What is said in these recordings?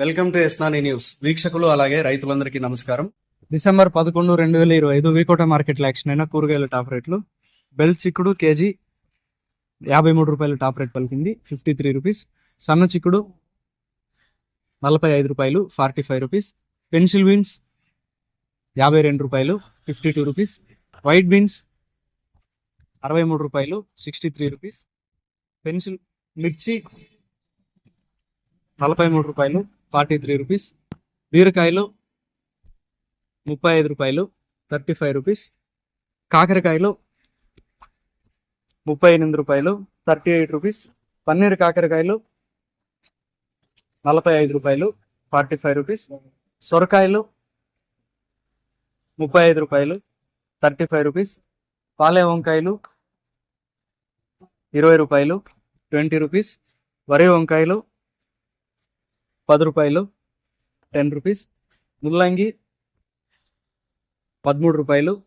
Welcome to ఎస్నాని news. వీక్షకులు అలాగే రైతులందరికీ నమస్కారం. డిసెంబర్ పదకొండు రెండు వేల ఇరవై ఐదు వికోట మార్కెట్లో యాక్షన్ అయిన కూరగాయల టాప్ రేట్లు. బెల్ చిక్కుడు కేజీ యాభై మూడు రూపాయలు టాప్ రేట్ పలికింది ఫిఫ్టీ త్రీ రూపీస్. సన్న చిక్కుడు నలభై ఐదు రూపాయలు forty five rupees. Pencil beans యాభై రెండు రూపాయలు fifty two rupees. White beans అరవై మూడు రూపాయలు సిక్స్టీ త్రీ రూపీస్. పెన్సిల్ మిర్చి నలభై మూడు రూపాయలు ఫార్టీ త్రీ రూపీస్. బీరకాయలు ముప్పై ఐదు రూపాయలు థర్టీ ఫైవ్ రూపీస్. కాకరకాయలు ముప్పై ఎనిమిది రూపాయలు థర్టీ ఎయిట్ రూపీస్. పన్నీర్ కాకరకాయలు నలభై ఐదు రూపాయలు ఫార్టీ ఫైవ్ రూపీస్. సొరకాయలు ముప్పై ఐదు రూపాయలు థర్టీ ఫైవ్ రూపీస్. పాలే వంకాయలు ఇరవై రూపాయలు ట్వంటీ రూపీస్. వరి వంకాయలు పది రూపాయలు టెన్ రూపీస్. ముల్లంగి పదమూడు రూపాయలు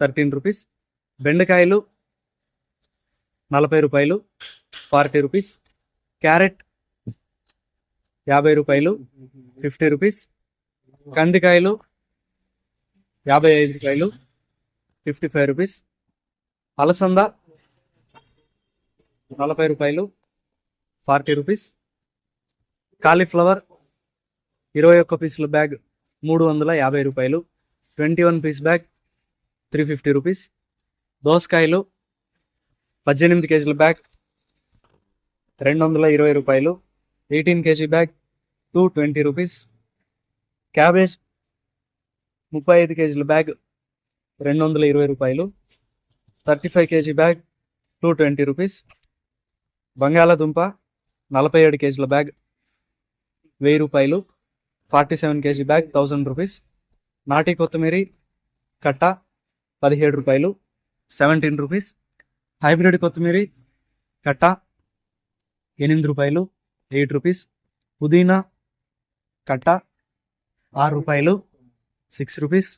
థర్టీన్ రూపీస్. బెండకాయలు నలభై రూపాయలు ఫార్టీ రూపీస్. క్యారెట్ యాభై రూపాయలు ఫిఫ్టీ రూపీస్. కందికాయలు యాభై ఐదు రూపాయలు ఫిఫ్టీ ఫైవ్ రూపీస్. అలసంద నలభై రూపాయలు ఫార్టీ రూపీస్. కాలీఫ్లవర్ ఇరవై ఒక్క పీసుల బ్యాగ్ మూడు వందల యాభై రూపాయలు. Twenty one piece bag three fifty rupees. దోసకాయలు పద్దెనిమిది కేజీల బ్యాగ్ రెండు వందల ఇరవై రూపాయలు. Eighteen KG bag two twenty rupees. Cabbage ముప్పై ఐదు కేజీల బ్యాగ్ రెండు వందల ఇరవై రూపాయలు. Thirty five KG bag two twenty rupees. బంగాళాదుంప నలభై ఏడు కేజీల బ్యాగ్ వెయ్యి రూపాయలు forty seven KG bag thousand rupees. నాటి కొత్తిమీరి కట్ట పదిహేడు రూపాయలు సెవెంటీన్ రూపీస్. హైబ్రిడ్ కొత్తిమీరి కట్ట ఎనిమిది రూపాయలు ఎయిట్ రూపీస్. పుదీనా కట్ట ఆరు రూపాయలు సిక్స్ రూపీస్.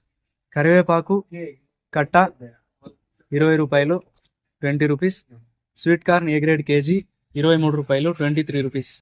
కరివేపాకు కట్ట ఇరవై రూపాయలు twenty rupees. Sweet corn A grade KG ఇరవై మూడు రూపాయలు ట్వంటీ త్రీ రూపీస్.